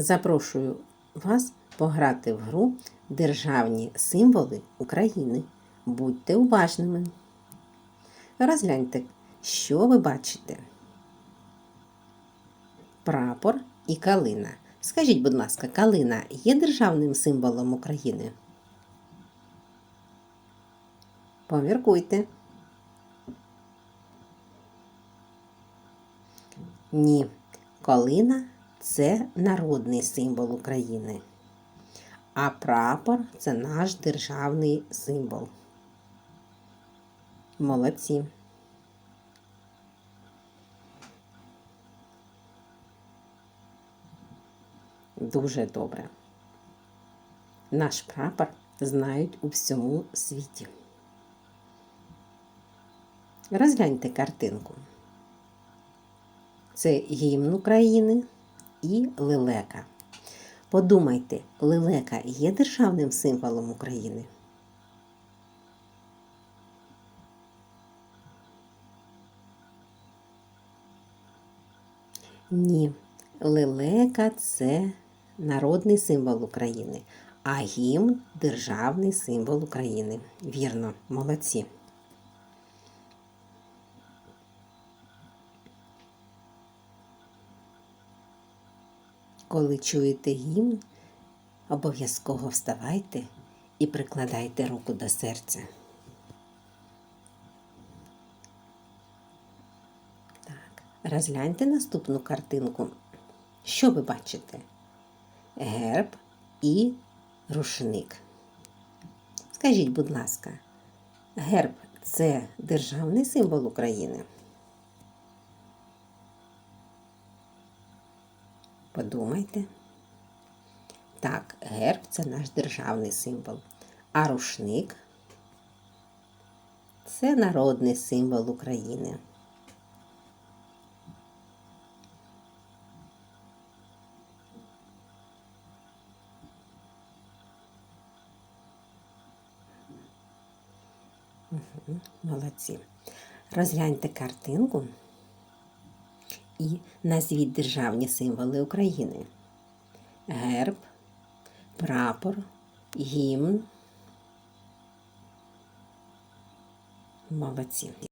Запрошую вас пограти в гру Державні символи України. Будьте уважними. Розгляньте, що ви бачите. Прапор і калина. Скажіть, будь ласка, калина є державним символом України? Поміркуйте. Ні, калина це народний символ України, а прапор це наш державний символ. Молодці. Дуже добре. Наш прапор знають у всьому світі. Розгляньте картинку. Це гімн України і лелека. Подумайте, лелека є державним символом України? Ні, лелека це народний символ України, а гімн державний символ України. Вірно, молодці. Коли чуєте гімн, обов'язково вставайте і прикладайте руку до серця. Так, розгляньте наступну картинку. Що ви бачите? Герб і рушник. Скажіть, будь ласка, герб це державний символ України? Подумайте. Так, герб це наш державний символ. А рушник це народний символ України. Мгм, Молодці. Розгляньте картинку і назвіть державні символи України. Герб, прапор, гімн. Молодці.